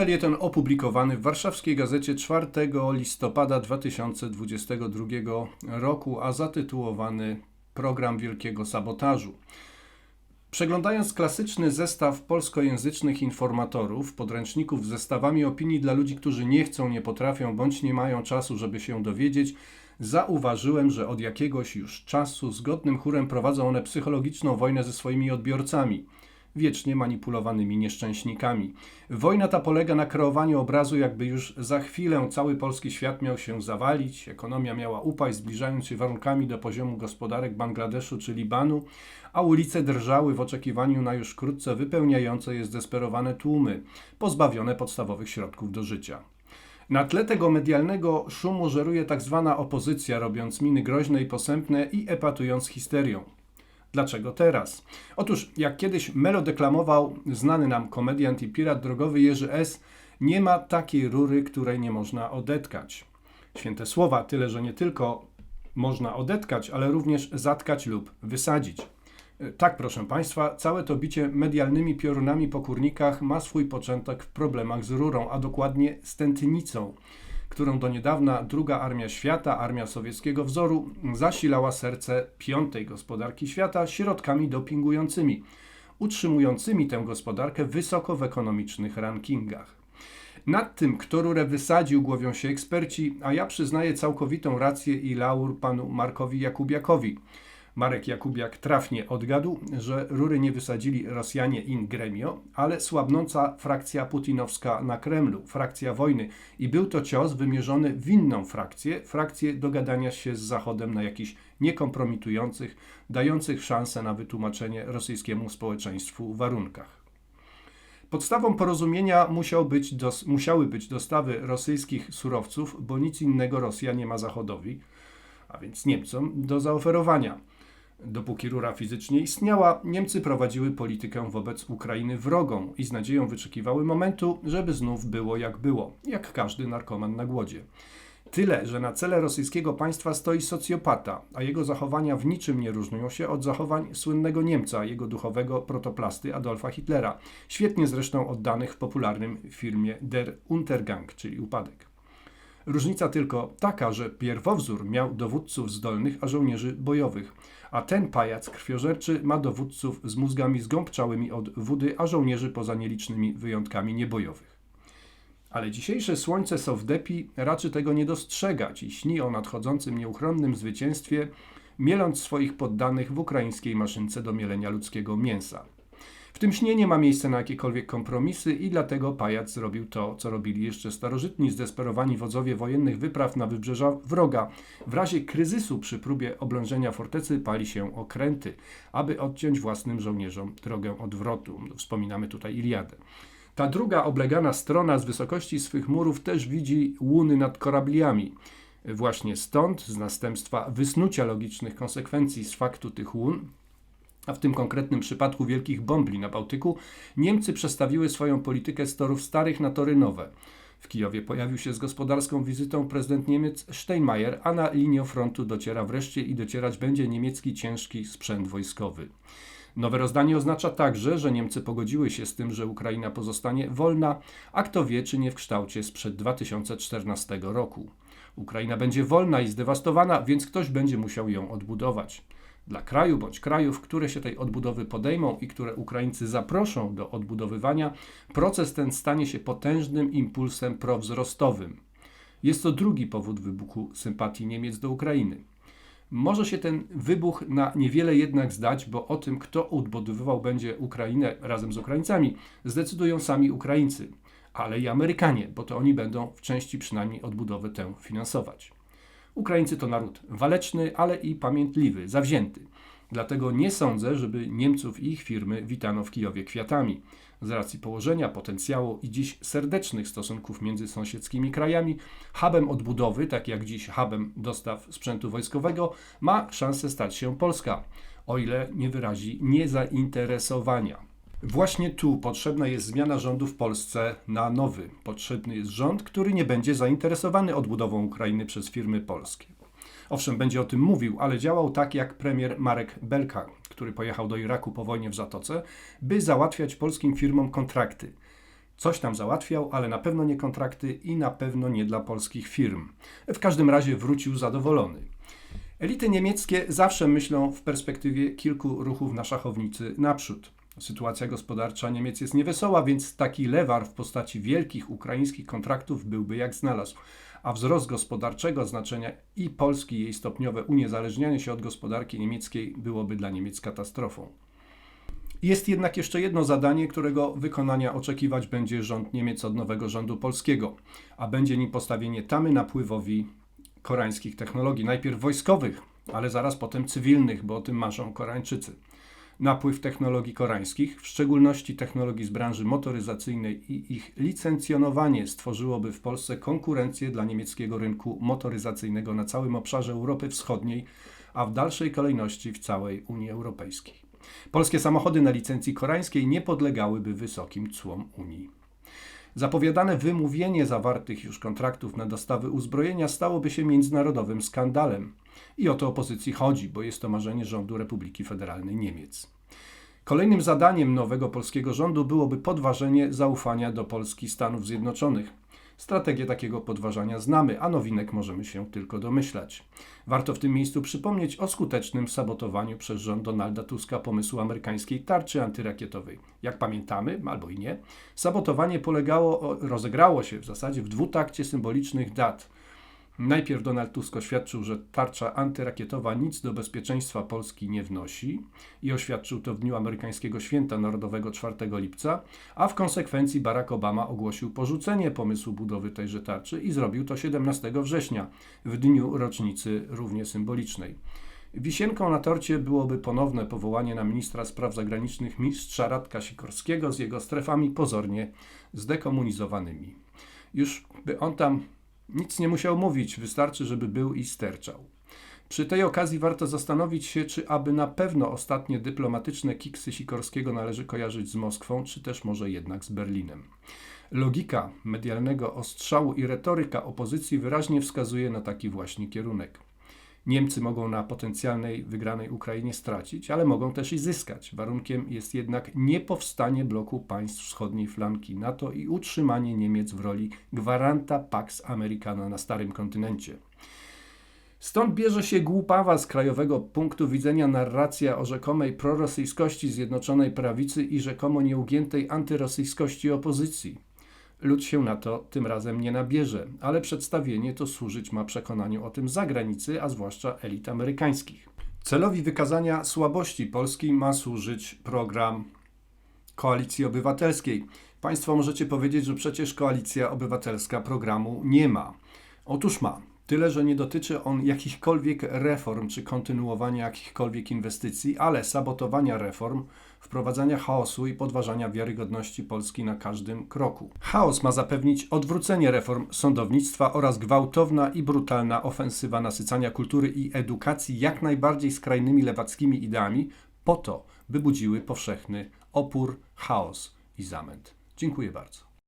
felieton opublikowany w warszawskiej gazecie 4 listopada 2022 roku, a zatytułowany Program Wielkiego Sabotażu. Przeglądając klasyczny zestaw polskojęzycznych informatorów, podręczników z zestawami opinii dla ludzi, którzy nie chcą, nie potrafią bądź nie mają czasu, żeby się dowiedzieć, zauważyłem, że od jakiegoś już czasu zgodnym chórem prowadzą one psychologiczną wojnę ze swoimi odbiorcami wiecznie manipulowanymi nieszczęśnikami. Wojna ta polega na kreowaniu obrazu, jakby już za chwilę cały polski świat miał się zawalić, ekonomia miała upaść, zbliżając się warunkami do poziomu gospodarek Bangladeszu czy Libanu, a ulice drżały w oczekiwaniu na już wkrótce wypełniające je zdesperowane tłumy, pozbawione podstawowych środków do życia. Na tle tego medialnego szumu żeruje tak zwana opozycja, robiąc miny groźne i posępne i epatując histerią. Dlaczego teraz? Otóż, jak kiedyś melodeklamował znany nam komediant i pirat drogowy Jerzy S., nie ma takiej rury, której nie można odetkać. Święte słowa, tyle że nie tylko można odetkać, ale również zatkać lub wysadzić. Tak, proszę Państwa, całe to bicie medialnymi piorunami po kurnikach ma swój początek w problemach z rurą, a dokładnie z tętnicą którą do niedawna druga armia świata, armia sowieckiego wzoru, zasilała serce piątej gospodarki świata środkami dopingującymi, utrzymującymi tę gospodarkę wysoko w ekonomicznych rankingach. Nad tym, kto rurę wysadził, głowią się eksperci, a ja przyznaję całkowitą rację i laur panu Markowi Jakubiakowi – Marek Jakubiak trafnie odgadł, że rury nie wysadzili Rosjanie in gremio, ale słabnąca frakcja putinowska na Kremlu, frakcja wojny. I był to cios wymierzony w inną frakcję, frakcję dogadania się z Zachodem na jakichś niekompromitujących, dających szansę na wytłumaczenie rosyjskiemu społeczeństwu warunkach. Podstawą porozumienia być dos, musiały być dostawy rosyjskich surowców, bo nic innego Rosja nie ma Zachodowi, a więc Niemcom, do zaoferowania. Dopóki rura fizycznie istniała, Niemcy prowadziły politykę wobec Ukrainy wrogą i z nadzieją wyczekiwały momentu, żeby znów było jak było, jak każdy narkoman na głodzie. Tyle, że na cele rosyjskiego państwa stoi socjopata, a jego zachowania w niczym nie różnią się od zachowań słynnego Niemca, jego duchowego protoplasty Adolfa Hitlera, świetnie zresztą oddanych w popularnym filmie Der Untergang, czyli Upadek. Różnica tylko taka, że pierwowzór miał dowódców zdolnych, a żołnierzy bojowych, a ten pajac krwiożerczy ma dowódców z mózgami zgąbczałymi od wody, a żołnierzy poza nielicznymi wyjątkami niebojowych. Ale dzisiejsze słońce Sowdepi raczy tego nie dostrzegać i śni o nadchodzącym nieuchronnym zwycięstwie, mieląc swoich poddanych w ukraińskiej maszynce do mielenia ludzkiego mięsa. Tym śnie nie ma miejsca na jakiekolwiek kompromisy i dlatego pajac zrobił to, co robili jeszcze starożytni, zdesperowani wodzowie wojennych wypraw na wybrzeża wroga. W razie kryzysu przy próbie oblężenia fortecy pali się okręty, aby odciąć własnym żołnierzom drogę odwrotu. Wspominamy tutaj Iliadę. Ta druga oblegana strona z wysokości swych murów też widzi łuny nad korabliami. Właśnie stąd, z następstwa wysnucia logicznych konsekwencji z faktu tych łun, a w tym konkretnym przypadku wielkich bombli na Bałtyku, Niemcy przestawiły swoją politykę z torów starych na tory nowe. W Kijowie pojawił się z gospodarską wizytą prezydent Niemiec Steinmeier, a na linię frontu dociera wreszcie i docierać będzie niemiecki ciężki sprzęt wojskowy. Nowe rozdanie oznacza także, że Niemcy pogodziły się z tym, że Ukraina pozostanie wolna, a kto wie, czy nie w kształcie sprzed 2014 roku. Ukraina będzie wolna i zdewastowana, więc ktoś będzie musiał ją odbudować dla kraju bądź krajów, które się tej odbudowy podejmą i które Ukraińcy zaproszą do odbudowywania, proces ten stanie się potężnym impulsem prowzrostowym. Jest to drugi powód wybuchu sympatii Niemiec do Ukrainy. Może się ten wybuch na niewiele jednak zdać, bo o tym, kto odbudowywał będzie Ukrainę razem z Ukraińcami, zdecydują sami Ukraińcy, ale i Amerykanie, bo to oni będą w części przynajmniej odbudowę tę finansować. Ukraińcy to naród waleczny, ale i pamiętliwy, zawzięty. Dlatego nie sądzę, żeby Niemców i ich firmy witano w Kijowie kwiatami. Z racji położenia, potencjału i dziś serdecznych stosunków między sąsiedzkimi krajami, hubem odbudowy, tak jak dziś hubem dostaw sprzętu wojskowego, ma szansę stać się Polska, o ile nie wyrazi niezainteresowania. Właśnie tu potrzebna jest zmiana rządu w Polsce na nowy. Potrzebny jest rząd, który nie będzie zainteresowany odbudową Ukrainy przez firmy polskie. Owszem, będzie o tym mówił, ale działał tak jak premier Marek Belka, który pojechał do Iraku po wojnie w Zatoce, by załatwiać polskim firmom kontrakty. Coś tam załatwiał, ale na pewno nie kontrakty i na pewno nie dla polskich firm. W każdym razie wrócił zadowolony. Elity niemieckie zawsze myślą w perspektywie kilku ruchów na szachownicy naprzód. Sytuacja gospodarcza Niemiec jest niewesoła, więc taki lewar w postaci wielkich ukraińskich kontraktów byłby jak znalazł. A wzrost gospodarczego znaczenia i Polski, jej stopniowe uniezależnianie się od gospodarki niemieckiej byłoby dla Niemiec katastrofą. Jest jednak jeszcze jedno zadanie, którego wykonania oczekiwać będzie rząd Niemiec od nowego rządu polskiego, a będzie nim postawienie tamy napływowi koreańskich technologii, najpierw wojskowych, ale zaraz potem cywilnych, bo o tym marzą Koreańczycy. Napływ technologii koreańskich, w szczególności technologii z branży motoryzacyjnej i ich licencjonowanie stworzyłoby w Polsce konkurencję dla niemieckiego rynku motoryzacyjnego na całym obszarze Europy Wschodniej, a w dalszej kolejności w całej Unii Europejskiej. Polskie samochody na licencji koreańskiej nie podlegałyby wysokim cłom Unii. Zapowiadane wymówienie zawartych już kontraktów na dostawy uzbrojenia stałoby się międzynarodowym skandalem. I o to opozycji chodzi, bo jest to marzenie rządu Republiki Federalnej Niemiec. Kolejnym zadaniem nowego polskiego rządu byłoby podważenie zaufania do Polski Stanów Zjednoczonych. Strategię takiego podważania znamy, a nowinek możemy się tylko domyślać. Warto w tym miejscu przypomnieć o skutecznym sabotowaniu przez rząd Donalda Tuska pomysłu amerykańskiej tarczy antyrakietowej. Jak pamiętamy, albo i nie, sabotowanie polegało, rozegrało się w zasadzie w dwutakcie symbolicznych dat – Najpierw Donald Tusk oświadczył, że tarcza antyrakietowa nic do bezpieczeństwa Polski nie wnosi i oświadczył to w dniu amerykańskiego święta narodowego 4 lipca, a w konsekwencji Barack Obama ogłosił porzucenie pomysłu budowy tejże tarczy i zrobił to 17 września, w dniu rocznicy równie symbolicznej. Wisienką na torcie byłoby ponowne powołanie na ministra spraw zagranicznych mistrza Radka Sikorskiego z jego strefami pozornie zdekomunizowanymi. Już by on tam nic nie musiał mówić, wystarczy, żeby był i sterczał. Przy tej okazji warto zastanowić się, czy aby na pewno ostatnie dyplomatyczne kiksy Sikorskiego należy kojarzyć z Moskwą, czy też może jednak z Berlinem. Logika medialnego ostrzału i retoryka opozycji wyraźnie wskazuje na taki właśnie kierunek. Niemcy mogą na potencjalnej wygranej Ukrainie stracić, ale mogą też i zyskać. Warunkiem jest jednak niepowstanie bloku państw wschodniej flanki NATO i utrzymanie Niemiec w roli gwaranta Pax Americana na starym kontynencie. Stąd bierze się głupawa z krajowego punktu widzenia narracja o rzekomej prorosyjskości Zjednoczonej Prawicy i rzekomo nieugiętej antyrosyjskości opozycji. Lud się na to tym razem nie nabierze, ale przedstawienie to służyć ma przekonaniu o tym zagranicy, a zwłaszcza elit amerykańskich. Celowi wykazania słabości Polski ma służyć program Koalicji Obywatelskiej. Państwo możecie powiedzieć, że przecież Koalicja Obywatelska programu nie ma. Otóż ma. Tyle, że nie dotyczy on jakichkolwiek reform czy kontynuowania jakichkolwiek inwestycji, ale sabotowania reform, wprowadzania chaosu i podważania wiarygodności Polski na każdym kroku. Chaos ma zapewnić odwrócenie reform sądownictwa oraz gwałtowna i brutalna ofensywa nasycania kultury i edukacji jak najbardziej skrajnymi lewackimi ideami, po to, by budziły powszechny opór, chaos i zamęt. Dziękuję bardzo.